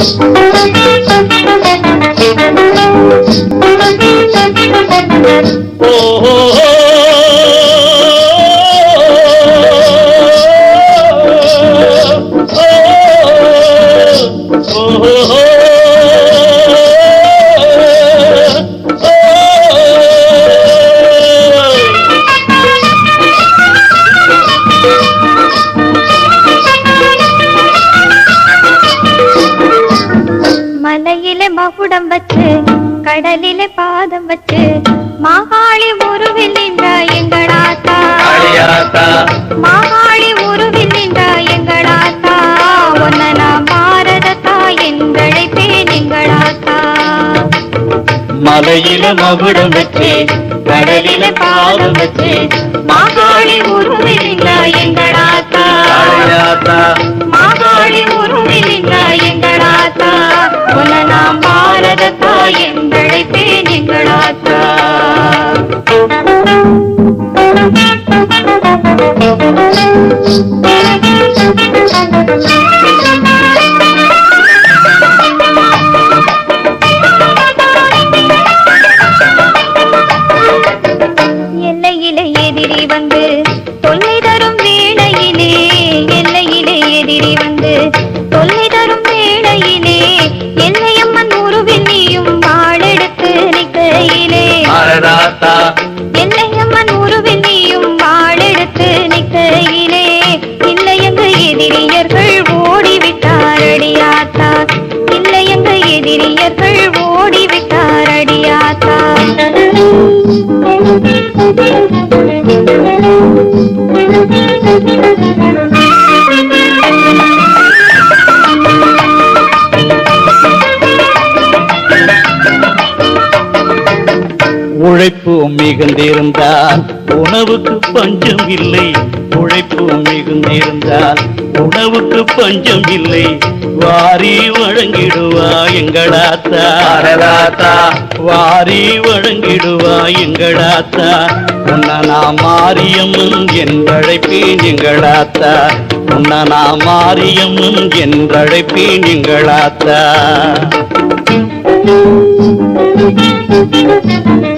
மலையில மகுடம் வச்சு கடலில பாதம் வச்சு மாகாளி உருவில் நின்றா எங்களாத்தா மாகாளி உருவில் நின்றா எங்களாத்தா ஒன்ன நாம் பாரதத்தா எங்களை பேன் எங்களாத்தா மலையில மகுடம் வச்சு கடலில பாதம் வச்சு மாகாளி உருவில் நின்றா எங்களாத்தா பாரதத்தா எங்களை பேன் எங்களாத்தா பாரதாத்தா எல்லையம்மன் உருவில் நீயும் வாழெடுத்து நிற்கையிலே. இல்லையங்கு எதிரியர்கள் ஓடிவிட்டார் அடியாத்தா இல்லையங்கு எதிரியர்கள் ஓடிவிட்டார் அடியாத்தா உழைப்பு மிகுந்திருந்தால் உணவுக்கு பஞ்சம் இல்லை. உழைப்பு மிகுந்திருந்தால் உணவுக்கு பஞ்சம் இல்லை. வாரி வழங்கிடுவா எங்களாத்தா பாரதாத்தா வாரி வழங்கிடுவா எங்களாத்தா உன்ன நான் மாரியம்மன் என்றழைப்பேன் எங்களாத்தா உன்ன நான் மாரியம்மன் என்றழைப்பேன் எங்களாத்தா கல்விக்கு அதிபதி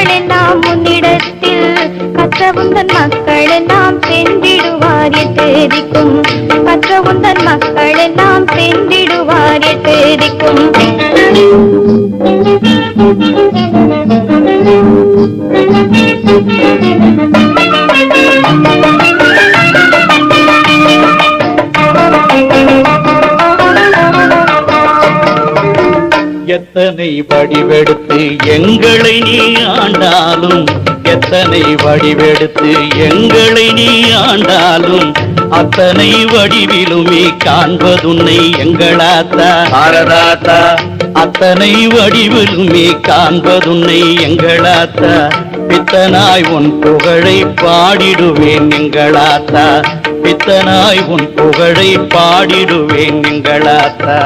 மக்கள் எல்லாம் முன்னிடத்தில் பாரதாத்தா மக்கள் எல்லாம் கற்ற உந்தன் மக்கள் சென்றிடுவார் தெரிக்கும் கற்ற உந்தன் மக்கள் எல்லாம் சென்றிடுவார் எத்தனை வடிவெடுத்து எங்களை நீ ஆண்டாலும் எத்தனை வடிவெடுத்து எங்களை நீ ஆண்டாலும் அத்தனை வடிவிலுமே காண்பதுன்னை எங்களாத்தா? பாரதாத்தா அத்தனை வடிவிலுமே காண்பதுன்னை எங்களாத்தா? பித்தனாய் உன் புகழை பாடிடுவேன் எங்களாத்தா? பித்தனாய் உன் புகழை பாடிடுவேன் எங்களாத்தா?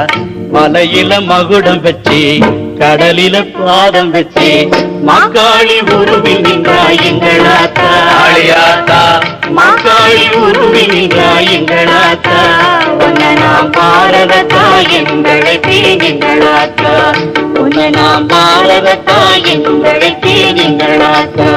மலையில மகுடம் வச்சு கடலில பாதம் வச்சு. மாக்காளி உருவில் நின்றாய் எங்களாத்தா ஆளியாத்தா மாக்காளி உருவில் நின்றாய் எங்களாத்தா உன்னை நாம் பாரதத்தா எங்களை பேணிங்களாத்தா உன்னை நாம் பாரதத்தா எங்களை பேணிங்களாத்தா